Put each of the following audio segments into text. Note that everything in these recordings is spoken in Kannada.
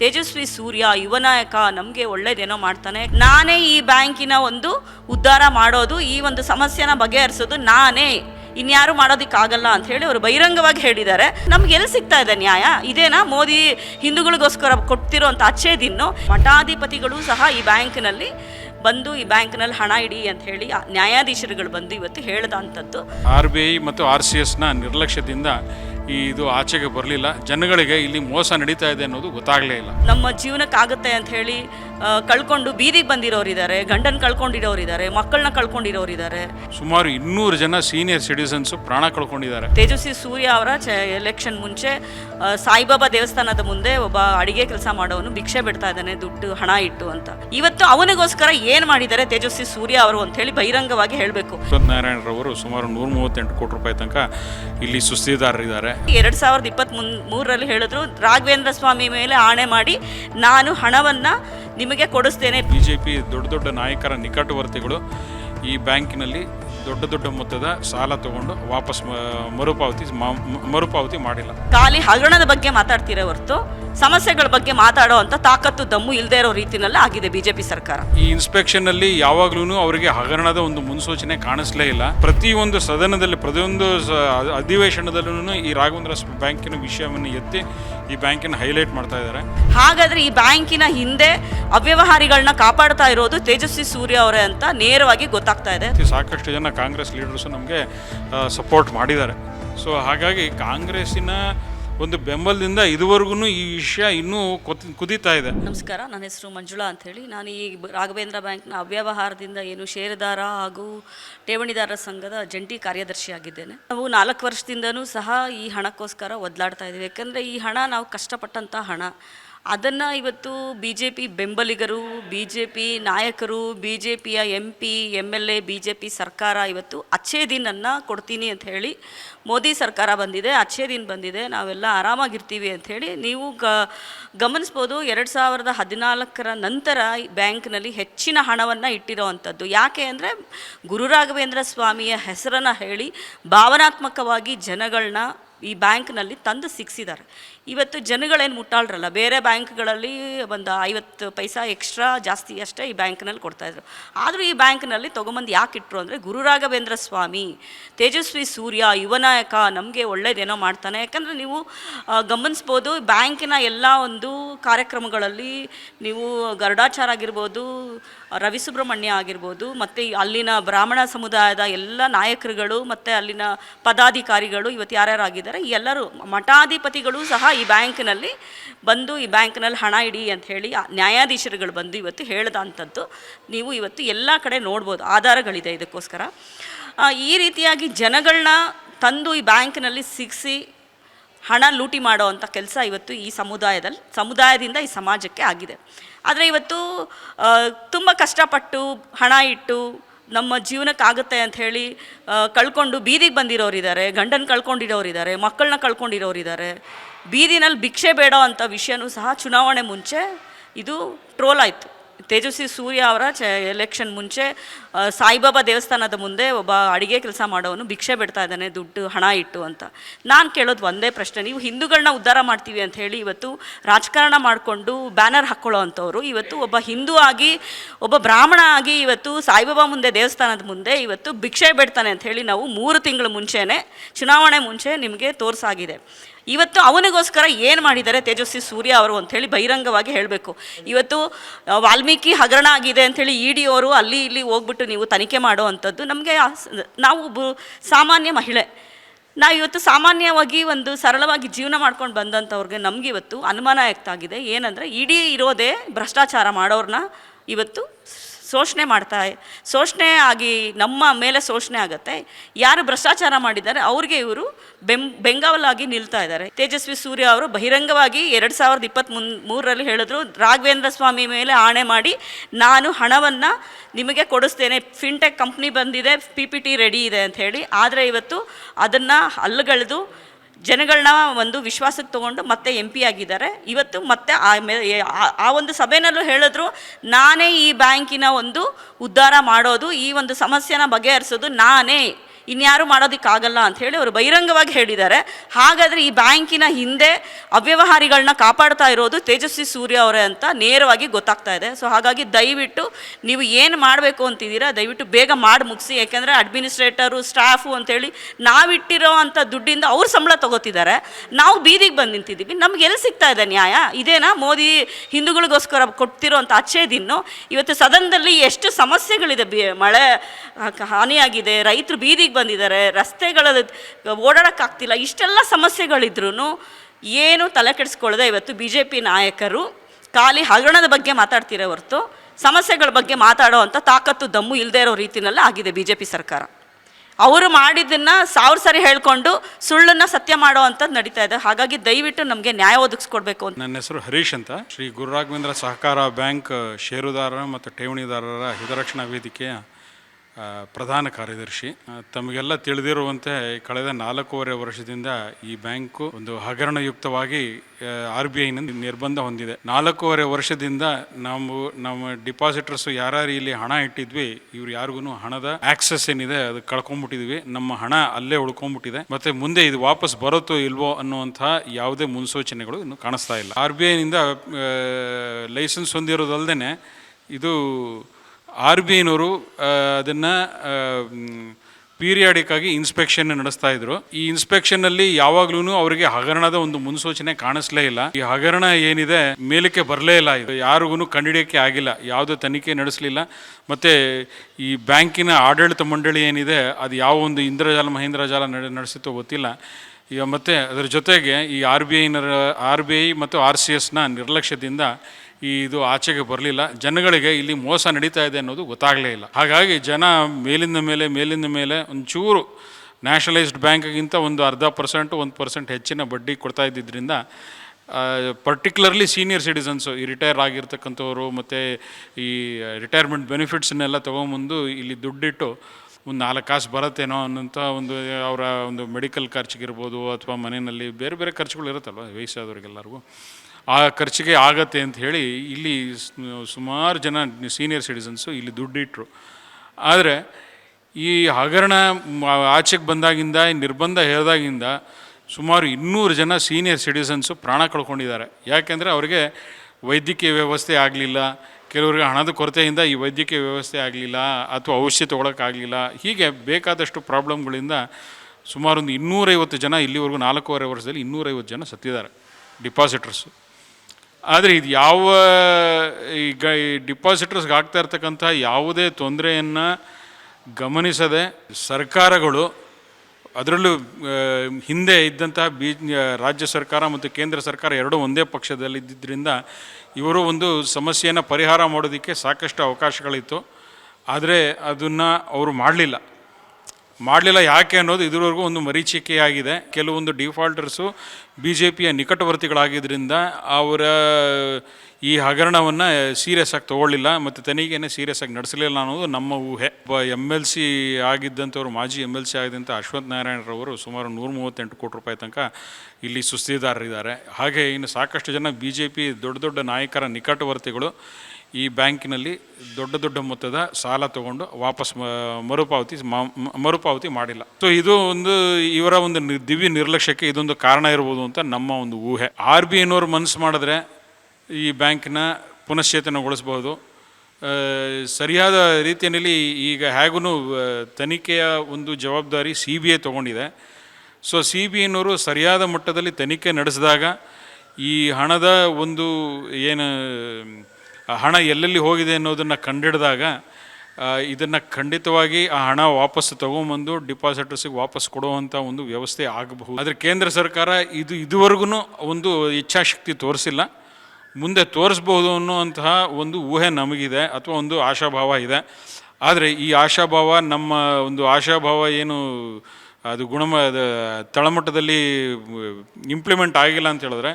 ತೇಜಸ್ವಿ ಸೂರ್ಯ ಯುವ ನಾಯಕ ನಮಗೆ ಒಳ್ಳೇದೇನೋ ಮಾಡ್ತಾನೆ. ನಾನೇ ಈ ಬ್ಯಾಂಕಿನ ಒಂದು ಉದ್ಧಾರ ಮಾಡೋದು, ಈ ಒಂದು ಸಮಸ್ಯೆನ ಬಗೆಹರಿಸೋದು ನಾನೇ. ಇನ್ಯಾರು ಮಾಡೋದಕ್ಕಾಗಲ್ಲ ಅಂತ ಹೇಳಿ ಅವರು ಬಹಿರಂಗವಾಗಿ ಹೇಳಿದ್ದಾರೆ. ನಮ್ಗೆ ಎಲ್ಲಿ ಸಿಗ್ತಾ ಇದೆ ನ್ಯಾಯ? ಇದೇನಾ? ಮೋದಿ ಹಿಂದೂಗಳಿಗೋಸ್ಕರ ಕೊಡ್ತಿರೋಂಥ ಅಚ್ಚೇದಿನ್ನು ಮಠಾಧಿಪತಿಗಳು ಸಹ ಈ ಬ್ಯಾಂಕ್ನಲ್ಲಿ ಬಂದು ಈ ಬ್ಯಾಂಕ್ನಲ್ಲಿ ಹಣ ಇಡಿ ಅಂತ ಹೇಳಿ ನ್ಯಾಯಾಧೀಶರುಗಳು ಬಂದು ಇವತ್ತು ಹೇಳ್ದಂಥದ್ದು. ಆರ್ ಬಿ ಐ ಮತ್ತು ಆರ್ ಸಿ ಎಸ್ನ ನಿರ್ಲಕ್ಷ್ಯದಿಂದ ಈ ಇದು ಆಚೆಗೆ ಬರಲಿಲ್ಲ. ಜನಗಳಿಗೆ ಇಲ್ಲಿ ಮೋಸ ನಡೀತಾ ಇದೆ ಅನ್ನೋದು ಗೊತ್ತಾಗಲೇ ಇಲ್ಲ. ನಮ್ಮ ಜೀವನಕ್ಕಾಗುತ್ತೆ ಅಂತ ಹೇಳಿ ಕಳ್ಕೊಂಡು ಬೀದಿಗೆ ಬಂದಿರೋರಿದ್ದಾರೆ ಗಂಡನ ಕಳ್ಕೊಂಡಿರೋರಿದ್ದಾರೆ ಮಕ್ಕಳನ್ನ ಕಳ್ಕೊಂಡಿರೋರಿದ್ದಾರೆ. ಸುಮಾರು ಇನ್ನೂರು ಜನ ಸೀನಿಯರ್ ಸಿಟಿಸನ್ಸ್ ಪ್ರಾಣ ಕಳ್ಕೊಂಡಿದ್ದಾರೆ. ತೇಜಸ್ವಿ ಸೂರ್ಯ ಅವರ ಎಲೆಕ್ಷನ್ ಮುಂಚೆ ಸಾಯಿಬಾಬಾ ದೇವಸ್ಥಾನದ ಮುಂದೆ ಒಬ್ಬ ಅಡಿಗೆ ಕೆಲಸ ಮಾಡೋನು ಭಿಕ್ಷೆ ಬಿಡ್ತಾ ಇದ್ದಾನೆ ದುಡ್ಡು ಹಣ ಇಟ್ಟು ಅಂತ. ಇವತ್ತು ಅವನಿಗೋಸ್ಕರ ಏನು ಮಾಡಿದ್ದಾರೆ ತೇಜಸ್ವಿ ಸೂರ್ಯ ಅವರು ಅಂತ ಹೇಳಿ ಬಹಿರಂಗವಾಗಿ ಹೇಳಬೇಕು. ರವರು ಸುಮಾರು ನೂರ ಮೂವತ್ತೆಂಟು ಕೋಟಿ ರೂಪಾಯಿ ತನಕ ಇಲ್ಲಿ ಸುಸ್ತಿದಾರರಿದ್ದಾರೆ. ಎರಡ್ ಸಾವಿರದ ಇಪ್ಪತ್ತ್ ಮೂರರಲ್ಲಿ ಹೇಳಿದ್ರು ರಾಘವೇಂದ್ರ ಸ್ವಾಮಿ ಮೇಲೆ ಆಣೆ ಮಾಡಿ ನಾನು ಹಣವನ್ನು ನಿಮಗೆ ಕೊಡಿಸ್ತೇನೆ. ಬಿ ಜೆ ಪಿ ದೊಡ್ಡ ದೊಡ್ಡ ನಾಯಕರ ನಿಕಟವರ್ತಿಗಳು ಈ ಬ್ಯಾಂಕಿನಲ್ಲಿ ದೊಡ್ಡ ದೊಡ್ಡ ಮೊತ್ತದ ಸಾಲ ತಗೊಂಡು ವಾಪಸ್ ಮರುಪಾವತಿ ಮರುಪಾವತಿ ಮಾಡಿಲ್ಲ. ಖಾಲಿ ಹಗರಣದ ಬಗ್ಗೆ ಮಾತಾಡ್ತಿರೋ ಹೊರತು ಸಮಸ್ಯೆಗಳ ಬಗ್ಗೆ ಮಾತಾಡೋ ಅಂತ ತಾಕತ್ತು ದಮ್ಮು ಇಲ್ಲದೆ ಇರೋ ರೀತಿನಲ್ಲಿ ಆಗಿದೆ ಬಿಜೆಪಿ ಸರ್ಕಾರ. ಈ ಇನ್ಸ್ಪೆಕ್ಷನ್ ಅಲ್ಲಿ ಯಾವಾಗ್ಲೂ ಅವರಿಗೆ ಹಗರಣದ ಒಂದು ಮುನ್ಸೂಚನೆ ಕಾಣಿಸ್ಲೇ ಇಲ್ಲ. ಪ್ರತಿಯೊಂದು ಸದನದಲ್ಲಿ ಪ್ರತಿಯೊಂದು ಅಧಿವೇಶನದಲ್ಲೂ ಈ ರಾಘವೇಂದ್ರ ಬ್ಯಾಂಕಿನ ವಿಷಯವನ್ನು ಎತ್ತಿ ಈ ಬ್ಯಾಂಕಿನ ಹೈಲೈಟ್ ಮಾಡ್ತಾ ಇದ್ದಾರೆ. ಹಾಗಾದ್ರೆ ಈ ಬ್ಯಾಂಕಿನ ಹಿಂದೆ ಅವ್ಯವಹಾರಿಗಳನ್ನ ಕಾಪಾಡ್ತಾ ಇರೋದು ತೇಜಸ್ವಿ ಸೂರ್ಯ ಅವರೇ ಅಂತ ನೇರವಾಗಿ ಗೊತ್ತಾಗ್ತಾ ಇದೆ. ಸಾಕಷ್ಟು ಜನ ಕಾಂಗ್ರೆಸ್ ಲೀಡರ್ಸ್ ನಮಗೆ ಸಪೋರ್ಟ್ ಮಾಡಿದ್ದಾರೆ. ಸೊ ಹಾಗಾಗಿ ಕಾಂಗ್ರೆಸ್ಸಿನ ಒಂದು ಬೆಂಬಲದಿಂದ ಇದುವರೆಗೂ ಈ ವಿಷಯ ಇನ್ನೂ ಕುದೀತಾ ಇದೆ. ನಮಸ್ಕಾರ, ನನ್ನ ಹೆಸರು ಮಂಜುಳಾ ಅಂತ ಹೇಳಿ. ನಾನು ಈ ರಾಘವೇಂದ್ರ ಬ್ಯಾಂಕ್ನ ಅವ್ಯವಹಾರದಿಂದ ಏನು ಷೇರುದಾರ ಹಾಗೂ ಠೇವಣಿದಾರರ ಸಂಘದ ಜಂಟಿ ಕಾರ್ಯದರ್ಶಿಯಾಗಿದ್ದೇನೆ. ನಾವು ನಾಲ್ಕು ವರ್ಷದಿಂದನೂ ಸಹ ಈ ಹಣಕ್ಕೋಸ್ಕರ ಒದ್ಲಾಡ್ತಾ ಇದ್ದೀವಿ. ಯಾಕಂದರೆ ಈ ಹಣ ನಾವು ಕಷ್ಟಪಟ್ಟಂಥ ಹಣ. ಅದನ್ನು ಇವತ್ತು ಬಿ ಜೆ ಪಿ ಬೆಂಬಲಿಗರು ಬಿ ಜೆ ಪಿ ನಾಯಕರು ಬಿ ಜೆ ಪಿಯ M P M L A B J P ಸರ್ಕಾರ ಇವತ್ತು ಅಚ್ಚೇ ದಿನನ್ನು ಕೊಡ್ತೀನಿ ಅಂತ ಹೇಳಿ ಮೋದಿ ಸರ್ಕಾರ ಬಂದಿದೆ, ಅಚ್ಚೇ ದಿನ ಬಂದಿದೆ, ನಾವೆಲ್ಲ ಆರಾಮಾಗಿರ್ತೀವಿ ಅಂಥೇಳಿ ನೀವು ಗ, ಗಮನಿಸ್ಬೋದು ಎರಡು ಸಾವಿರದ ಹದಿನಾಲ್ಕರ ನಂತರ ಬ್ಯಾಂಕ್ನಲ್ಲಿ ಹೆಚ್ಚಿನ ಹಣವನ್ನು ಇಟ್ಟಿರೋವಂಥದ್ದು. ಯಾಕೆ ಅಂದರೆ ಗುರುರಾಘವೇಂದ್ರ ಸ್ವಾಮಿಯ ಹೆಸರನ್ನು ಹೇಳಿ ಭಾವನಾತ್ಮಕವಾಗಿ ಜನಗಳನ್ನ ಈ ಬ್ಯಾಂಕ್ನಲ್ಲಿ ತಂದು ಸಿಕ್ಸಿದ್ದಾರೆ ಇವತ್ತು ಜನಗಳೇನು ಮುಟ್ಟಾಳ್ರಲ್ಲ, ಬೇರೆ ಬ್ಯಾಂಕ್ಗಳಲ್ಲಿ ಒಂದು ಐವತ್ತು ಪೈಸಾ ಎಕ್ಸ್ಟ್ರಾ ಜಾಸ್ತಿ ಅಷ್ಟೇ ಈ ಬ್ಯಾಂಕ್ನಲ್ಲಿ ಕೊಡ್ತಾಯಿದ್ರು ಆದರೂ ಈ ಬ್ಯಾಂಕ್ನಲ್ಲಿ ತೊಗೊಂಬಂದು ಯಾಕೆ ಇಟ್ಟರು ಅಂದರೆ ಗುರುರಾಘವೇಂದ್ರ ಸ್ವಾಮಿ, ತೇಜಸ್ವಿ ಸೂರ್ಯ ಯುವನಾಯಕ ನಮಗೆ ಒಳ್ಳೇದೇನೋ ಮಾಡ್ತಾನೆ. ಯಾಕಂದರೆ ನೀವು ಗಮನಿಸ್ಬೋದು, ಬ್ಯಾಂಕಿನ ಎಲ್ಲ ಒಂದು ಕಾರ್ಯಕ್ರಮಗಳಲ್ಲಿ ನೀವು ಗರುಡಾಚಾರ ಆಗಿರ್ಬೋದು ರವಿ ಸುಬ್ರಹ್ಮಣ್ಯ ಆಗಿರ್ಬೋದು, ಮತ್ತು ಅಲ್ಲಿನ ಬ್ರಾಹ್ಮಣ ಸಮುದಾಯದ ಎಲ್ಲ ನಾಯಕರುಗಳು, ಮತ್ತು ಅಲ್ಲಿನ ಪದಾಧಿಕಾರಿಗಳು ಇವತ್ತು ಯಾರ್ಯಾರು ಆಗಿದ್ದಾರೆ ಈ ಎಲ್ಲರೂ ಮಠಾಧಿಪತಿಗಳು ಸಹ ಈ ಬ್ಯಾಂಕ್ನಲ್ಲಿ ಬಂದು ಈ ಬ್ಯಾಂಕ್ನಲ್ಲಿ ಹಣ ಇಡಿ ಅಂತ ಹೇಳಿ ನ್ಯಾಯಾಧೀಶರುಗಳು ಬಂದು ಇವತ್ತು ಹೇಳ್ದಂಥದ್ದು ನೀವು ಇವತ್ತು ಎಲ್ಲ ಕಡೆ ನೋಡ್ಬೋದು, ಆಧಾರಗಳಿದೆ ಇದಕ್ಕೋಸ್ಕರ. ಈ ರೀತಿಯಾಗಿ ಜನಗಳನ್ನ ತಂದು ಈ ಬ್ಯಾಂಕ್ನಲ್ಲಿ ಸಿಗಿಸಿ ಹಣ ಲೂಟಿ ಮಾಡೋ ಅಂಥ ಕೆಲಸ ಇವತ್ತು ಈ ಸಮುದಾಯದಲ್ಲಿ ಸಮುದಾಯದಿಂದ ಈ ಸಮಾಜಕ್ಕೆ ಆಗಿದೆ. ಆದರೆ ಇವತ್ತು ತುಂಬ ಕಷ್ಟಪಟ್ಟು ಹಣ ಇಟ್ಟು ನಮ್ಮ ಜೀವನಕ್ಕಾಗುತ್ತೆ ಅಂತ ಹೇಳಿ ಕಳ್ಕೊಂಡು ಬೀದಿಗೆ ಬಂದಿರೋರಿದ್ದಾರೆ, ಗಂಡನ ಕಳ್ಕೊಂಡಿರೋರಿದ್ದಾರೆ ಮಕ್ಕಳನ್ನ ಕಳ್ಕೊಂಡಿರೋರಿದ್ದಾರೆ. ಬೀದಿನಲ್ಲಿ ಭಿಕ್ಷೆ ಬೇಡೋ ಅಂತ ವಿಷಯನೂ ಸಹ ಚುನಾವಣೆ ಮುಂಚೆ ಇದು ಟ್ರೋಲ್ ಆಯಿತು. ತೇಜಸ್ವಿ ಸೂರ್ಯ ಅವರ ಚ ಎಲೆಕ್ಷನ್ ಮುಂಚೆ ಸಾಯಿಬಾಬಾ ದೇವಸ್ಥಾನದ ಮುಂದೆ ಒಬ್ಬ ಅಡುಗೆ ಕೆಲಸ ಮಾಡೋನು ಭಿಕ್ಷೆ ಬಿಡ್ತಾ ಇದ್ದಾನೆ, ದುಡ್ಡು, ಹಣ ಇಟ್ಟು ಅಂತ. ನಾನು ಕೇಳೋದು ಒಂದೇ ಪ್ರಶ್ನೆ, ನೀವು ಹಿಂದೂಗಳನ್ನ ಉದ್ಧಾರ ಮಾಡ್ತೀವಿ ಅಂತ ಹೇಳಿ ಇವತ್ತು ರಾಜಕಾರಣ ಮಾಡಿಕೊಂಡು ಬ್ಯಾನರ್ ಹಾಕ್ಕೊಳ್ಳೋ ಅಂಥವ್ರು, ಇವತ್ತು ಒಬ್ಬ ಹಿಂದೂ ಆಗಿ, ಒಬ್ಬ ಬ್ರಾಹ್ಮಣ ಆಗಿ ಇವತ್ತು ಸಾಯಿಬಾಬಾ ಮುಂದೆ ದೇವಸ್ಥಾನದ ಮುಂದೆ ಇವತ್ತು ಭಿಕ್ಷೆ ಬಿಡ್ತಾನೆ ಅಂತ ಹೇಳಿ ನಾವು ಮೂರು ತಿಂಗಳ ಮುಂಚೆನೇ, ಚುನಾವಣೆ ಮುಂಚೆ ನಿಮಗೆ ತೋರಿಸಾಗಿದೆ. ಇವತ್ತು ಅವನಿಗೋಸ್ಕರ ಏನು ಮಾಡಿದ್ದಾರೆ ತೇಜಸ್ವಿ ಸೂರ್ಯ ಅವರು ಅಂಥೇಳಿ ಬಹಿರಂಗವಾಗಿ ಹೇಳಬೇಕು. ಇವತ್ತು ವಾಲ್ಮೀಕಿ ಹಗರಣ ಆಗಿದೆ ಅಂಥೇಳಿ ಇ ಡಿ ಅವರು ಅಲ್ಲಿ ಇಲ್ಲಿ ಹೋಗ್ಬಿಟ್ಟು ನೀವು ತನಿಖೆ ಮಾಡೋ ಅಂಥದ್ದು ನಮಗೆ ನಾವು ಸಾಮಾನ್ಯ ಮಹಿಳೆ. ನಾವು ಇವತ್ತು ಸಾಮಾನ್ಯವಾಗಿ ಒಂದು ಸರಳವಾಗಿ ಜೀವನ ಮಾಡ್ಕೊಂಡು ಬಂದಂಥವ್ರಿಗೆ ನಮ್ಗೆ ಇವತ್ತು ಅನುಮಾನ ಆಗಿದೆ. ಏನಂದರೆ ಇಡೀ ಇರೋದೇ ಭ್ರಷ್ಟಾಚಾರ ಮಾಡೋರನ್ನ ಇವತ್ತು ಶೋಷಣೆ ಮಾಡ್ತಾ, ಶೋಷಣೆ ಆಗಿ ನಮ್ಮ ಮೇಲೆ ಶೋಷಣೆ ಆಗುತ್ತೆ. ಯಾರು ಭ್ರಷ್ಟಾಚಾರ ಮಾಡಿದ್ದಾರೆ, ಅವ್ರಿಗೆ ಇವರು ಬೆಂ, ಬೆಂಗಾವಲಾಗಿ ನಿಲ್ತಾ ಇದ್ದಾರೆ. ತೇಜಸ್ವಿ ಸೂರ್ಯ ಅವರು ಬಹಿರಂಗವಾಗಿ ಎರಡು ಸಾವಿರದ ಇಪ್ಪತ್ತ್ ಮುನ್ ಮೂರರಲ್ಲಿ ಹೇಳಿದ್ರು, ರಾಘವೇಂದ್ರ ಸ್ವಾಮಿ ಮೇಲೆ ಆಣೆ ಮಾಡಿ, ನಾನು ಹಣವನ್ನು ನಿಮಗೆ ಕೊಡಿಸ್ತೇನೆ ಫಿನ್ಟೆಕ್ ಕಂಪ್ನಿ ಬಂದಿದೆ ಪಿ ಪಿ ಟಿ ರೆಡಿ ಇದೆ ಅಂತ ಹೇಳಿ. ಆದರೆ ಇವತ್ತು ಅದನ್ನು ಅಲ್ಲಗಳೆದು ಜನಗಳನ್ನ ಒಂದು ವಿಶ್ವಾಸಕ್ಕೆ ತಗೊಂಡು ಮತ್ತೆ ಎಂ ಪಿ ಆಗಿದ್ದಾರೆ. ಇವತ್ತು ಮತ್ತೆ ಆ ಒಂದು ಸಭೆನಲ್ಲೂ ಹೇಳಿದ್ರು, ನಾನೇ ಈ ಬ್ಯಾಂಕಿನ ಒಂದು ಉದ್ಧಾರ ಮಾಡೋದು, ಈ ಒಂದು ಸಮಸ್ಯೆನ ಬಗೆಹರಿಸೋದು ನಾನೇ. ಇನ್ಯಾರು ಮಾಡೋದಕ್ಕಾಗಲ್ಲ ಅಂತ ಹೇಳಿ ಅವರು ಬಹಿರಂಗವಾಗಿ ಹೇಳಿದ್ದಾರೆ. ಹಾಗಾದರೆ ಈ ಬ್ಯಾಂಕಿನ ಹಿಂದೆ ಅವ್ಯವಹಾರಿಗಳನ್ನ ಕಾಪಾಡ್ತಾ ಇರೋದು ತೇಜಸ್ವಿ ಸೂರ್ಯ ಅವರೇ ಅಂತ ನೇರವಾಗಿ ಗೊತ್ತಾಗ್ತಾ ಇದೆ. ಸೊ ಹಾಗಾಗಿ ದಯವಿಟ್ಟು ನೀವು ಏನು ಮಾಡಬೇಕು ಅಂತಿದ್ದೀರಾ, ದಯವಿಟ್ಟು ಬೇಗ ಮಾಡಿ ಮುಗಿಸಿ. ಯಾಕೆಂದರೆ ಅಡ್ಮಿನಿಸ್ಟ್ರೇಟರು, ಸ್ಟಾಫು ಅಂತೇಳಿ ನಾವಿಟ್ಟಿರೋ ಅಂಥ ದುಡ್ಡಿಂದ ಅವ್ರು ಸಂಬಳ ತಗೋತಿದ್ದಾರೆ. ನಾವು ಬೀದಿಗೆ ಬಂದು ನಿಂತಿದ್ದೀವಿ. ನಮ್ಗೆ ಎಲ್ಲಿ ಸಿಗ್ತಾ ಇದೆ ನ್ಯಾಯ? ಇದೇನಾ? ಮೋದಿ ಹಿಂದೂಗಳಿಗೋಸ್ಕರ ಕೊಡ್ತಿರೋ ಅಂಥ ಅಚ್ಚೇದಿನ್ನು ಇವತ್ತು ಸದನದಲ್ಲಿ ಎಷ್ಟು ಸಮಸ್ಯೆಗಳಿದೆ. ಬಿ, ಮಳೆ ಹಾನಿಯಾಗಿದೆ, ರೈತರು ಬೀದಿಗೆ ಬಂದಿದ್ದಾರೆ ರಸ್ತೆಗಳ ಓಡಾಡೋಕ್ಕಾಗ್ತಿಲ್ಲ, ಇಷ್ಟೆಲ್ಲ ಸಮಸ್ಯೆಗಳಿದ್ರೂ ಏನು ತಲೆ ಕೆಡಿಸ್ಕೊಳ್ಳದೆ ಇವತ್ತು ಬಿ ಜೆ ಪಿ ನಾಯಕರು ಖಾಲಿ ಹಗರಣದ ಬಗ್ಗೆ ಮಾತಾಡ್ತಿರೋ ಹೊರತು ಸಮಸ್ಯೆಗಳ ಬಗ್ಗೆ ಮಾತಾಡೋ ಅಂಥ ತಾಕತ್ತು, ದಮ್ಮು ಇಲ್ಲದೆ ಇರೋ ರೀತಿಯಲ್ಲೇ ಆಗಿದೆ ಬಿ ಜೆ ಪಿ ಸರ್ಕಾರ. ಅವರು ಮಾಡಿದ್ದನ್ನು ಸಾವಿರ ಸರಿ ಹೇಳ್ಕೊಂಡು ಸುಳ್ಳನ್ನು ಸತ್ಯ ಮಾಡೋ ಅಂಥದ್ದು ನಡೀತಾ ಇದೆ. ಹಾಗಾಗಿ ದಯವಿಟ್ಟು ನಮಗೆ ನ್ಯಾಯ ಒದಗಿಸ್ಕೊಡ್ಬೇಕು ಅಂತ. ನನ್ನ ಹೆಸರು ಹರೀಶ್ ಅಂತ. ಶ್ರೀ ಗುರುರಾಘವೇಂದ್ರ ಸಹಕಾರ ಬ್ಯಾಂಕ್, ಷೇರುದಾರರ ಮತ್ತು ಠೇವಣಿದಾರರ ಹಿತರಕ್ಷಣಾ ವೇದಿಕೆಯ ಪ್ರಧಾನ ಕಾರ್ಯದರ್ಶಿ. ತಮಗೆಲ್ಲ ತಿಳಿದಿರುವಂತೆ ಕಳೆದ ನಾಲ್ಕೂವರೆ ವರ್ಷದಿಂದ ಈ ಬ್ಯಾಂಕು ಒಂದು ಹಗರಣಯುಕ್ತವಾಗಿ ಆರ್ ಬಿ ಐನ ನಿರ್ಬಂಧ ಹೊಂದಿದೆ. ನಾಲ್ಕೂವರೆ ವರ್ಷದಿಂದ ನಾವು, ನಮ್ಮ ಡಿಪಾಸಿಟರ್ಸ್ ಯಾರ್ಯಾರು ಇಲ್ಲಿ ಹಣ ಇಟ್ಟಿದ್ವಿ, ಇವ್ರು ಯಾರಿಗೂ ಹಣದ ಆಕ್ಸೆಸ್ ಏನಿದೆ ಅದು ಕಳ್ಕೊಂಡ್ಬಿಟ್ಟಿದ್ವಿ ನಮ್ಮ ಹಣ ಅಲ್ಲೇ ಉಳ್ಕೊಂಡ್ಬಿಟ್ಟಿದೆ ಮತ್ತೆ ಮುಂದೆ ಇದು ವಾಪಸ್ ಬರುತ್ತೋ ಇಲ್ವೋ ಅನ್ನುವಂತಹ ಯಾವುದೇ ಮುನ್ಸೂಚನೆಗಳು ಇನ್ನು ಕಾಣಿಸ್ತಾ ಇಲ್ಲ. ಆರ್ ಬಿ ಐನಿಂದ ಲೈಸೆನ್ಸ್ ಹೊಂದಿರೋದಲ್ಲದೆ ಇದು ಆರ್ ಬಿ ಐನವರು ಅದನ್ನು ಪೀರಿಯಾಡಿಕ್ ಆಗಿ ಇನ್ಸ್ಪೆಕ್ಷನ್ ನಡೆಸ್ತಾ ಇದ್ರು. ಈ ಇನ್ಸ್ಪೆಕ್ಷನ್ ಅಲ್ಲಿ ಯಾವಾಗ್ಲೂ ಅವರಿಗೆ ಹಗರಣದ ಒಂದು ಮುನ್ಸೂಚನೆ ಕಾಣಿಸ್ಲೇ ಇಲ್ಲ. ಈ ಹಗರಣ ಏನಿದೆ ಮೇಲಕ್ಕೆ ಬರಲೇ ಇಲ್ಲ. ಇದು ಯಾರಿಗೂ ಕಂಡಿಡಿಯಕ್ಕೆ ಆಗಿಲ್ಲ. ಯಾವುದೇ ತನಿಖೆ ನಡೆಸಲಿಲ್ಲ. ಮತ್ತೆ ಈ ಬ್ಯಾಂಕಿನ ಆಡಳಿತ ಮಂಡಳಿ ಏನಿದೆ, ಅದು ಯಾವ ಒಂದು ಇಂದ್ರಜಾಲ ಮಹೇಂದ್ರಜಾಲ ನಡೆ ನಡೆಸಿತೋ ಗೊತ್ತಿಲ್ಲ. ಈಗ ಮತ್ತೆ ಅದರ ಜೊತೆಗೆ ಈ ಆರ್ ಬಿ ಐನ ಆರ್ ಬಿ ಐ ಮತ್ತು ಆರ್ ಸಿ ಎಸ್ನ ನಿರ್ಲಕ್ಷ್ಯದಿಂದ ಈ ಇದು ಆಚೆಗೆ ಬರಲಿಲ್ಲ. ಜನಗಳಿಗೆ ಇಲ್ಲಿ ಮೋಸ ನಡೀತಾ ಇದೆ ಅನ್ನೋದು ಗೊತ್ತಾಗಲೇ ಇಲ್ಲ. ಹಾಗಾಗಿ ಜನ ಮೇಲಿಂದ ಮೇಲೆ ಮೇಲಿಂದ ಮೇಲೆ ಒಂಚೂರು ನ್ಯಾಷನಲೈಸ್ಡ್ ಬ್ಯಾಂಕ್ಗಿಂತ ಒಂದು ಅರ್ಧ ಪರ್ಸೆಂಟ್, ಒಂದು ಪರ್ಸೆಂಟ್ ಹೆಚ್ಚಿನ ಬಡ್ಡಿ ಕೊಡ್ತಾ ಇದ್ದಿದ್ದರಿಂದ ಪರ್ಟಿಕ್ಯುಲರ್ಲಿ ಸೀನಿಯರ್ ಸಿಟಿಸನ್ಸು ಈ ರಿಟೈರ್ ಆಗಿರ್ತಕ್ಕಂಥವ್ರು ಮತ್ತು ಈ ರಿಟೈರ್ಮೆಂಟ್ ಬೆನಿಫಿಟ್ಸನ್ನೆಲ್ಲ ತೊಗೊಂಬಂದು ಇಲ್ಲಿ ದುಡ್ಡಿಟ್ಟು ಒಂದು ನಾಲ್ಕು ಕಾಸು ಬರುತ್ತೇನೋ ಅನ್ನೋಂಥ ಒಂದು, ಅವರ ಒಂದು ಮೆಡಿಕಲ್ ಖರ್ಚಿಗಿರ್ಬೋದು ಅಥವಾ ಮನೆಯಲ್ಲಿ ಬೇರೆ ಬೇರೆ ಖರ್ಚುಗಳು ಇರುತ್ತಲ್ವ ವಯಸ್ಸಾದವ್ರಿಗೆಲ್ಲರಿಗೂ. ಆ ಖರ್ಚಿಗೆ ಆಗತ್ತೆ ಅಂತ ಹೇಳಿ ಇಲ್ಲಿ ಸುಮಾರು ಜನ ಸೀನಿಯರ್ ಸಿಟಿಸನ್ಸು ಇಲ್ಲಿ ದುಡ್ಡಿಟ್ರು ಆದರೆ ಈ ಹಗರಣ ಆಚೆಗೆ ಬಂದಾಗಿಂದ ನಿರ್ಬಂಧ ಹೇರಿದಾಗಿಂದ ಸುಮಾರು ಇನ್ನೂರು ಜನ ಸೀನಿಯರ್ ಸಿಟಿಸನ್ಸು ಪ್ರಾಣ ಕಳ್ಕೊಂಡಿದ್ದಾರೆ. ಯಾಕೆಂದರೆ ಅವರಿಗೆ ವೈದ್ಯಕೀಯ ವ್ಯವಸ್ಥೆ ಆಗಲಿಲ್ಲ, ಕೆಲವರಿಗೆ ಹಣದ ಕೊರತೆಯಿಂದ ಈ ವೈದ್ಯಕೀಯ ವ್ಯವಸ್ಥೆ ಆಗಲಿಲ್ಲ ಅಥವಾ ಔಷಧಿ ತೊಗೊಳಕ್ಕಾಗಲಿಲ್ಲ ಹೀಗೆ ಬೇಕಾದಷ್ಟು ಪ್ರಾಬ್ಲಮ್ಗಳಿಂದ ಸುಮಾರು ಒಂದು ಇನ್ನೂರೈವತ್ತು ಜನ ಇಲ್ಲಿವರೆಗೂ ನಾಲ್ಕೂವರೆ ವರ್ಷದಲ್ಲಿ ಇನ್ನೂರೈವತ್ತು ಜನ ಸತ್ತಿದ್ದಾರೆ ಡಿಪಾಸಿಟರ್ಸು. ಆದರೆ ಇದು ಯಾವ ಈಗ ಈ ಡಿಪಾಸಿಟರ್ಸ್ಗೆ ಆಗ್ತಾ ಇರ್ತಕ್ಕಂಥ ಯಾವುದೇ ತೊಂದರೆಯನ್ನು ಗಮನಿಸದೆ ಸರ್ಕಾರಗಳು ಅದರಲ್ಲೂ ಹಿಂದೆ ಇದ್ದಂತಹ ಬಿ ರಾಜ್ಯ ಸರ್ಕಾರ ಮತ್ತು ಕೇಂದ್ರ ಸರ್ಕಾರ ಎರಡೂ ಒಂದೇ ಪಕ್ಷದಲ್ಲಿದ್ದರಿಂದ ಇವರು ಒಂದು ಸಮಸ್ಯೆಯನ್ನು ಪರಿಹಾರ ಮಾಡೋದಕ್ಕೆ ಸಾಕಷ್ಟು ಅವಕಾಶಗಳಿತ್ತು. ಆದರೆ ಅದನ್ನು ಅವರು ಮಾಡಲಿಲ್ಲ. ಮಾಡಲಿಲ್ಲ ಯಾಕೆ ಅನ್ನೋದು ಇದುವರೆಗೂ ಒಂದು ಮರೀಚಿಕೆಯಾಗಿದೆ. ಕೆಲವೊಂದು ಡಿಫಾಲ್ಟರ್ಸು ಬಿ ಜೆ ಪಿಯ ನಿಕಟವರ್ತಿಗಳಾಗಿದ್ದರಿಂದ ಅವರ ಈ ಹಗರಣವನ್ನು ಸೀರಿಯಸ್ ಆಗಿ ತೊಗೊಳ್ಳಿಲ್ಲ ಮತ್ತು ತನಿಖೆನೇ ಸೀರಿಯಸ್ ಆಗಿ ನಡೆಸಲಿಲ್ಲ ಅನ್ನೋದು ನಮ್ಮ ಊಹೆ. ಒಬ್ಬ ಎಂ ಎಲ್ ಸಿ ಆಗಿದ್ದಂಥವ್ರು ಮಾಜಿ ಎಂ ಎಲ್ ಸಿ ಆಗಿದ್ದಂಥ ಅಶ್ವಥ್ ನಾರಾಯಣರವರು ಸುಮಾರು ನೂರ ಮೂವತ್ತೆಂಟು ಕೋಟಿ ರೂಪಾಯಿ ತನಕ ಇಲ್ಲಿ ಸುಸ್ತಿದಾರರಿದ್ದಾರೆ. ಹಾಗೆ ಇನ್ನು ಸಾಕಷ್ಟು ಜನ ಬಿ ಜೆ ಪಿ ದೊಡ್ಡ ದೊಡ್ಡ ನಾಯಕರ ನಿಕಟವರ್ತಿಗಳು ಈ ಬ್ಯಾಂಕಿನಲ್ಲಿ ದೊಡ್ಡ ದೊಡ್ಡ ಮೊತ್ತದ ಸಾಲ ತಗೊಂಡು ವಾಪಸ್ ಮರುಪಾವತಿ ಮರುಪಾವತಿ ಮಾಡಿಲ್ಲ. ಸೊ ಇದು ಒಂದು ಇವರ ಒಂದು ದಿವ್ಯ ನಿರ್ಲಕ್ಷ್ಯಕ್ಕೆ ಇದೊಂದು ಕಾರಣ ಇರ್ಬೋದು ಅಂತ ನಮ್ಮ ಒಂದು ಊಹೆ. ಆರ್ ಬಿ ಐನವರು ಮನಸ್ಸು ಮಾಡಿದ್ರೆ ಈ ಬ್ಯಾಂಕಿನ ಪುನಶ್ಚೇತನಗೊಳಿಸ್ಬೋದು. ಸರಿಯಾದ ರೀತಿಯಲ್ಲಿ ಈಗ ಹೇಗೂ ತನಿಖೆಯ ಒಂದು ಜವಾಬ್ದಾರಿ ಸಿ ಬಿ ಐ ತೊಗೊಂಡಿದೆ. ಸೊ ಸಿ ಬಿ ಐನವರು ಸರಿಯಾದ ಮಟ್ಟದಲ್ಲಿ ತನಿಖೆ ನಡೆಸಿದಾಗ ಈ ಹಣದ ಒಂದು ಏನು ಹಣ ಎಲ್ಲೆಲ್ಲಿ ಹೋಗಿದೆ ಅನ್ನೋದನ್ನು ಕಂಡಿಡಿದಾಗ ಇದನ್ನು ಖಂಡಿತವಾಗಿ ಆ ಹಣ ವಾಪಸ್ ತಗೊಂಬಂದು ಡಿಪಾಸಿಟರ್ಸಿಗೆ ವಾಪಸ್ ಕೊಡುವಂಥ ಒಂದು ವ್ಯವಸ್ಥೆ ಆಗಬಹುದು. ಆದರೆ ಕೇಂದ್ರ ಸರ್ಕಾರ ಇದು ಇದುವರೆಗೂ ಒಂದು ಇಚ್ಛಾಶಕ್ತಿ ತೋರಿಸಿಲ್ಲ. ಮುಂದೆ ತೋರಿಸ್ಬೋದು ಅನ್ನುವಂತಹ ಒಂದು ಊಹೆ ನಮಗಿದೆ ಅಥವಾ ಒಂದು ಆಶಾಭಾವ ಇದೆ. ಆದರೆ ಈ ಆಶಾಭಾವ ನಮ್ಮ ಒಂದು ಆಶಾಭಾವ ಏನು, ಅದು ಗುಣಮ ತಳಮಟ್ಟದಲ್ಲಿ ಇಂಪ್ಲಿಮೆಂಟ್ ಆಗಿಲ್ಲ ಅಂತ ಹೇಳಿದ್ರೆ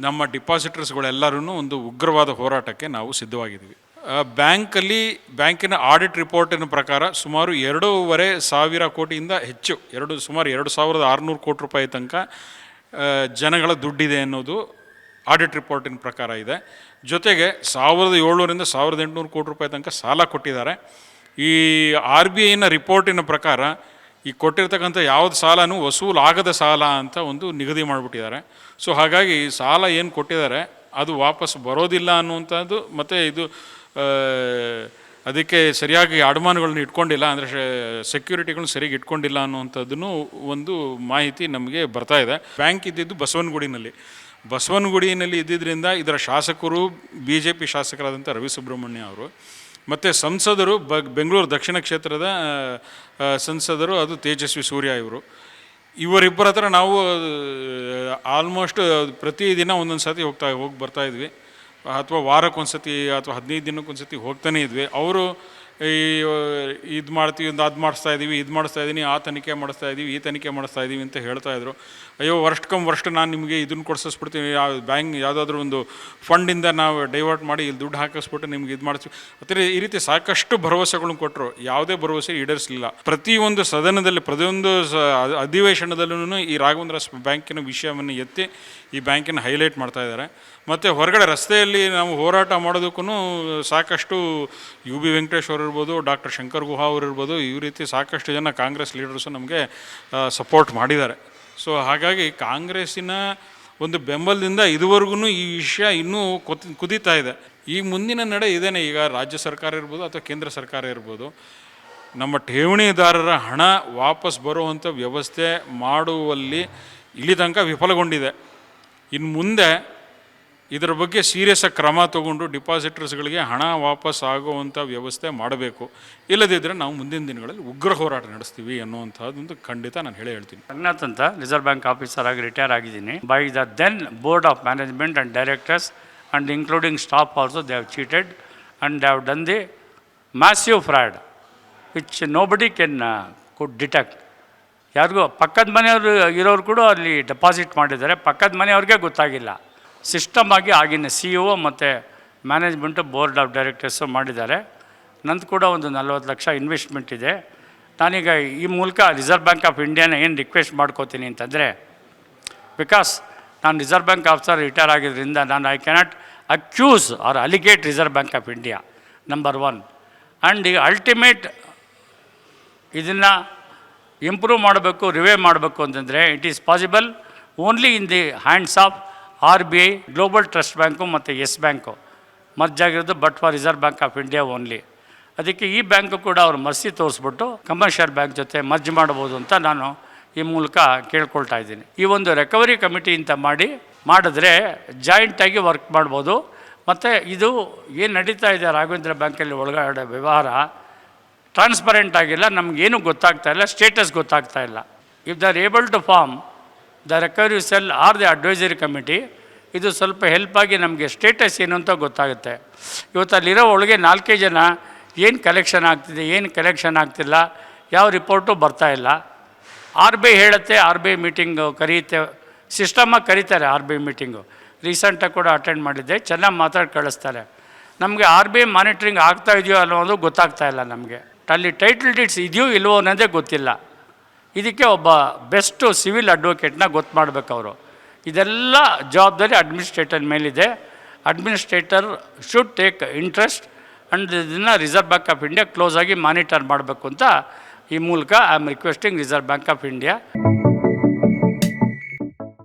ನಮ್ಮ ಡಿಪಾಸಿಟರ್ಸ್ಗಳೆಲ್ಲರೂ ಒಂದು ಉಗ್ರವಾದ ಹೋರಾಟಕ್ಕೆ ನಾವು ಸಿದ್ಧವಾಗಿದ್ದೀವಿ. ಬ್ಯಾಂಕಲ್ಲಿ, ಬ್ಯಾಂಕಿನ ಆಡಿಟ್ ರಿಪೋರ್ಟಿನ ಪ್ರಕಾರ ಸುಮಾರು ಎರಡೂವರೆ ಸಾವಿರ ಕೋಟಿಯಿಂದ ಹೆಚ್ಚು, ಎರಡು, ಸುಮಾರು ಎರಡು ಸಾವಿರದ ಆರುನೂರು ಕೋಟಿ ರೂಪಾಯಿ ತನಕ ಜನಗಳ ದುಡ್ಡಿದೆ ಅನ್ನೋದು ಆಡಿಟ್ ರಿಪೋರ್ಟಿನ ಪ್ರಕಾರ ಇದೆ. ಜೊತೆಗೆ ಸಾವಿರದ ಏಳ್ನೂರಿಂದ ಸಾವಿರದ ಎಂಟುನೂರು ಕೋಟಿ ರೂಪಾಯಿ ತನಕ ಸಾಲ ಕೊಟ್ಟಿದ್ದಾರೆ. ಈ ಆರ್ ಬಿ ಐನ ರಿಪೋರ್ಟಿನ ಪ್ರಕಾರ ಈ ಕೊಟ್ಟಿರ್ತಕ್ಕಂಥ ಯಾವುದು ಸಾಲನೂ ವಸೂಲಾಗದ ಸಾಲ ಅಂತ ಒಂದು ನಿಗದಿ ಮಾಡಿಬಿಟ್ಟಿದ್ದಾರೆ. ಸೊ ಹಾಗಾಗಿ ಸಾಲ ಏನು ಕೊಟ್ಟಿದ್ದಾರೆ, ಅದು ವಾಪಸ್ ಬರೋದಿಲ್ಲ ಅನ್ನುವಂಥದ್ದು ಮತ್ತು ಇದು ಅದಕ್ಕೆ ಸರಿಯಾಗಿ ಅಡಮಾನಗಳನ್ನ ಇಟ್ಕೊಂಡಿಲ್ಲ, ಅಂದರೆ ಸೆಕ್ಯೂರಿಟಿಗಳನ್ನ ಸರಿಯಾಗಿ ಇಟ್ಕೊಂಡಿಲ್ಲ ಅನ್ನುವಂಥದ್ದನ್ನು ಒಂದು ಮಾಹಿತಿ ನಮಗೆ ಬರ್ತಾ ಇದೆ. ಬ್ಯಾಂಕ್ ಇದ್ದಿದ್ದು ಬಸವನಗುಡಿನಲ್ಲಿ. ಬಸವನಗುಡಿನಲ್ಲಿ ಇದ್ದಿದ್ದರಿಂದ ಇದರ ಶಾಸಕರು ಬಿ ಜೆ ಪಿ ಶಾಸಕರಾದಂಥ ರವಿ ಸುಬ್ರಹ್ಮಣ್ಯ ಅವರು ಮತ್ತು ಸಂಸದರು ಬ ಬೆಂಗಳೂರು ದಕ್ಷಿಣ ಕ್ಷೇತ್ರದ ಸಂಸದರು, ಅದು ತೇಜಸ್ವಿ ಸೂರ್ಯ ಇವರು. ಇವರಿಬ್ಬರ ಹತ್ರ ನಾವು ಆಲ್ಮೋಸ್ಟ್ ಪ್ರತಿದಿನ ಒಂದೊಂದು ಸತಿ ಹೋಗ್ತಾ, ಹೋಗಿ ಬರ್ತಾ ಇದ್ವಿ. ಅಥವಾ ವಾರಕ್ಕೊಂದು ಸತಿ ಅಥವಾ ಹದಿನೈದು ದಿನಕ್ಕೊಂದು ಸತಿ ಹೋಗ್ತಾನೆ ಇದ್ವಿ. ಅವರು ಈ, ಇದು ಮಾಡ್ತೀವಿ ಒಂದು ಅದು ಮಾಡಿಸ್ತಾ ಇದ್ದೀವಿ ಇದು ಮಾಡಿಸ್ತಾ ಇದ್ದೀನಿ ಆ ತನಿಖೆ ಮಾಡಿಸ್ತಾ ಇದ್ದೀವಿ ಈ ತನಿಖೆ ಮಾಡಿಸ್ತಾ ಇದ್ದೀವಿ ಅಂತ ಹೇಳ್ತಾ ಇದ್ರು. ಅಯ್ಯೋ ವರ್ಷಕ್ಕೊಮ್ಮೆ ಕಮ್ ವರ್ಷ ನಾನು ನಿಮಗೆ ಇದನ್ನು ಕೊಡಿಸ್ಬಿಡ್ತೀನಿ ಯಾವ ಬ್ಯಾಂಕ್ ಯಾವುದಾದ್ರೂ ಒಂದು ಫಂಡಿಂದ ನಾವು ಡೈವರ್ಟ್ ಮಾಡಿ ಇಲ್ಲಿ ದುಡ್ಡು ಹಾಕಿಸ್ಬಿಟ್ಟು ನಿಮ್ಗೆ ಇದು ಮಾಡ್ತೀವಿ ಮತ್ತೆ ಈ ರೀತಿ ಸಾಕಷ್ಟು ಭರವಸೆಗಳನ್ನು ಕೊಟ್ಟರು ಯಾವುದೇ ಭರವಸೆ ಈಡೇರಿಸಲಿಲ್ಲ. ಪ್ರತಿಯೊಂದು ಸದನದಲ್ಲಿ, ಪ್ರತಿಯೊಂದು ಅಧಿವೇಶನದಲ್ಲೂ ಈ ರಾಘವೇಂದ್ರ ಬ್ಯಾಂಕಿನ ವಿಷಯವನ್ನು ಎತ್ತಿ ಈ ಬ್ಯಾಂಕಿನ ಹೈಲೈಟ್ ಮಾಡ್ತಾ ಇದ್ದಾರೆ. ಮತ್ತು ಹೊರಗಡೆ ರಸ್ತೆಯಲ್ಲಿ ನಾವು ಹೋರಾಟ ಮಾಡೋದಕ್ಕೂ ಸಾಕಷ್ಟು ಯು ಬಿ ವೆಂಕಟೇಶ್ ಇರ್ಬೋದು ಡಾಕ್ಟರ್ ಶಂಕರ್ ಗುಹಾ ಅವರು ಇರ್ಬೋದು ಈ ರೀತಿ ಸಾಕಷ್ಟು ಜನ ಕಾಂಗ್ರೆಸ್ ಲೀಡರ್ಸು ನಮಗೆ ಸಪೋರ್ಟ್ ಮಾಡಿದ್ದಾರೆ. ಸೊ ಹಾಗಾಗಿ ಕಾಂಗ್ರೆಸ್ಸಿನ ಒಂದು ಬೆಂಬಲದಿಂದ ಇದುವರೆಗೂ ಈ ವಿಷಯ ಇನ್ನೂ ಕುದೀತಾ ಇದೆ. ಈ ಮುಂದಿನ ನಡೆ ಇದೇನೆ, ಈಗ ರಾಜ್ಯ ಸರ್ಕಾರ ಇರ್ಬೋದು ಅಥವಾ ಕೇಂದ್ರ ಸರ್ಕಾರ ಇರ್ಬೋದು. ನಮ್ಮ ಠೇವಣಿದಾರರ ಹಣ ವಾಪಸ್ ಬರುವಂಥ ವ್ಯವಸ್ಥೆ ಮಾಡುವಲ್ಲಿ ಇಲ್ಲಿ ತನಕ ವಿಫಲಗೊಂಡಿದೆ. ಇನ್ನು ಮುಂದೆ ಇದರ ಬಗ್ಗೆ ಸೀರಿಯಸ್ ಕ್ರಮ ತಗೊಂಡು ಡಿಪಾಸಿಟರ್ಸ್ಗಳಿಗೆ ಹಣ ವಾಪಸ್ ಆಗುವಂಥ ವ್ಯವಸ್ಥೆ ಮಾಡಬೇಕು. ಇಲ್ಲದಿದ್ದರೆ ನಾವು ಮುಂದಿನ ದಿನಗಳಲ್ಲಿ ಉಗ್ರ ಹೋರಾಟ ನಡೆಸ್ತೀವಿ ಅನ್ನುವಂಥದ್ದೊಂದು ಖಂಡಿತ ನಾನು ಹೇಳಿ ಹೇಳ್ತೀನಿ. ರಂಗನಾಥ್ ಅಂತ ರಿಸರ್ವ್ ಬ್ಯಾಂಕ್ ಆಫೀಸರ್ ಆಗಿ ರಿಟೈರ್ ಆಗಿದ್ದೀನಿ. By the then board of management and directors and including staff also they have cheated and they have done the massive fraud which nobody can could detect ಯಾರಿಗೂ ಪಕ್ಕದ ಮನೆಯವರು ಇರೋರು ಕೂಡ ಅಲ್ಲಿ ಡೆಪಾಸಿಟ್ ಮಾಡಿದ್ದಾರೆ. ಪಕ್ಕದ ಮನೆಯವ್ರಿಗೆ ಗೊತ್ತಾಗಿಲ್ಲ. ಸಿಸ್ಟಮ್ ಆಗಿ ಆಗಿನ ಸಿ ಇ ಒ ಮತ್ತು ಮ್ಯಾನೇಜ್ಮೆಂಟು ಬೋರ್ಡ್ ಆಫ್ ಡೈರೆಕ್ಟರ್ಸು ಮಾಡಿದ್ದಾರೆ. ನಂದು ಕೂಡ ಒಂದು ನಲ್ವತ್ತು ಲಕ್ಷ ಇನ್ವೆಸ್ಟ್ಮೆಂಟ್ ಇದೆ. ನಾನೀಗ ಈ ಮೂಲಕ ರಿಸರ್ವ್ ಬ್ಯಾಂಕ್ ಆಫ್ ಇಂಡಿಯಾನ ಏನು ರಿಕ್ವೆಸ್ಟ್ ಮಾಡ್ಕೋತೀನಿ ಅಂತಂದರೆ, ಬಿಕಾಸ್ ನಾನು ರಿಸರ್ವ್ ಬ್ಯಾಂಕ್ ಆಫೀಸರ್ ರಿಟೈರ್ ಆಗಿದ್ದರಿಂದ ನಾನು I cannot accuse or allegate reserve bank of India, number one. And ಈಗ ಅಲ್ಟಿಮೇಟ್ ಇದನ್ನು ಇಂಪ್ರೂವ್ ಮಾಡಬೇಕು ರಿವೇ ಮಾಡಬೇಕು ಅಂತಂದರೆ, it is possible only in the hands of R B I global trust bank ಮತ್ತು ಎಸ್ ಬ್ಯಾಂಕು ಮರ್ಜ್ ಆಗಿರೋದು but for reserve bank of India only ಅದಕ್ಕೆ ಈ ಬ್ಯಾಂಕು ಕೂಡ ಅವ್ರು ಮರ್ಸಿ ತೋರಿಸ್ಬಿಟ್ಟು ಕಮರ್ಷಿಯಲ್ ಬ್ಯಾಂಕ್ ಜೊತೆ ಮರ್ಜ್ ಮಾಡ್ಬೋದು ಅಂತ ನಾನು ಈ ಮೂಲಕ ಕೇಳ್ಕೊಳ್ತಾ ಇದ್ದೀನಿ. ಈ ಒಂದು ರೆಕವರಿ ಕಮಿಟಿ ಅಂತ ಮಾಡಿ, ಮಾಡಿದ್ರೆ ಜಾಯಿಂಟಾಗಿ ವರ್ಕ್ ಮಾಡ್ಬೋದು. ಮತ್ತು ಇದು ಏನು ನಡೀತಾ ಇದೆ ರಾಘವೇಂದ್ರ ಬ್ಯಾಂಕಲ್ಲಿ ಒಳಗಡೆ ವ್ಯವಹಾರ ಟ್ರಾನ್ಸ್ಪರೆಂಟ್ ಆಗಿಲ್ಲ, ನಮಗೇನು ಗೊತ್ತಾಗ್ತಾ ಇಲ್ಲ ಸ್ಟೇಟಸ್ ಗೊತ್ತಾಗ್ತಾ ಇಲ್ಲ. If they are able to form the recovery cell or the advisory committee ಇದು ಸ್ವಲ್ಪ ಹೆಲ್ಪಾಗಿ ನಮಗೆ ಸ್ಟೇಟಸ್ ಏನು ಅಂತ ಗೊತ್ತಾಗುತ್ತೆ. ಇವತ್ತು ಅಲ್ಲಿರೋ ಒಳಗೆ ನಾಲ್ಕೇ ಜನ ಏನು ಕಲೆಕ್ಷನ್ ಆಗ್ತಿದೆ, ಏನು ಕಲೆಕ್ಷನ್ ಆಗ್ತಿಲ್ಲ, ಯಾವ ರಿಪೋರ್ಟು ಬರ್ತಾ ಇಲ್ಲ. ಆರ್ ಬಿ ಐ ಹೇಳುತ್ತೆ ಆರ್ ಬಿ ಐ ಮೀಟಿಂಗು ಕರೀತೆ ಸಿಸ್ಟಮಾಗಿ ಕರೀತಾರೆ ಆರ್ ಬಿ ಐ ಮೀಟಿಂಗು ರೀಸೆಂಟಾಗಿ ಕೂಡ ಅಟೆಂಡ್ ಮಾಡಿದ್ದೆ, ಚೆನ್ನಾಗಿ ಮಾತಾಡಿ ಕಳಿಸ್ತಾರೆ. ನಮಗೆ ಆರ್ ಬಿ ಐ ಮಾನಿಟ್ರಿಂಗ್ ಆಗ್ತಾ ಇದೆಯೋ ಅನ್ನೋದು ಗೊತ್ತಾಗ್ತಾ ಇಲ್ಲ ನಮಗೆ. ಅಲ್ಲಿ ಟೈಟಲ್ ಡೀಟ್ಸ್ ಇದೆಯೋ ಇಲ್ಲವೋ ಅನ್ನೋದೇ ಗೊತ್ತಿಲ್ಲ. ಇದಕ್ಕೆ ಒಬ್ಬ ಬೆಸ್ಟು ಸಿವಿಲ್ ಅಡ್ವೊಕೇಟ್ನ ಗೊತ್ತು ಮಾಡಬೇಕು ಅವರು. ಇದೆಲ್ಲ ಜವಾಬ್ದಾರಿ ಅಡ್ಮಿನಿಸ್ಟ್ರೇಟರ್ ಮೇಲಿದೆ. Administrator should take interest and ಇದನ್ನು Reserve Bank of India close ಆಗಿ ಮಾನಿಟರ್ ಮಾಡಬೇಕು ಅಂತ ಈ ಮೂಲಕ I am requesting Reserve Bank of India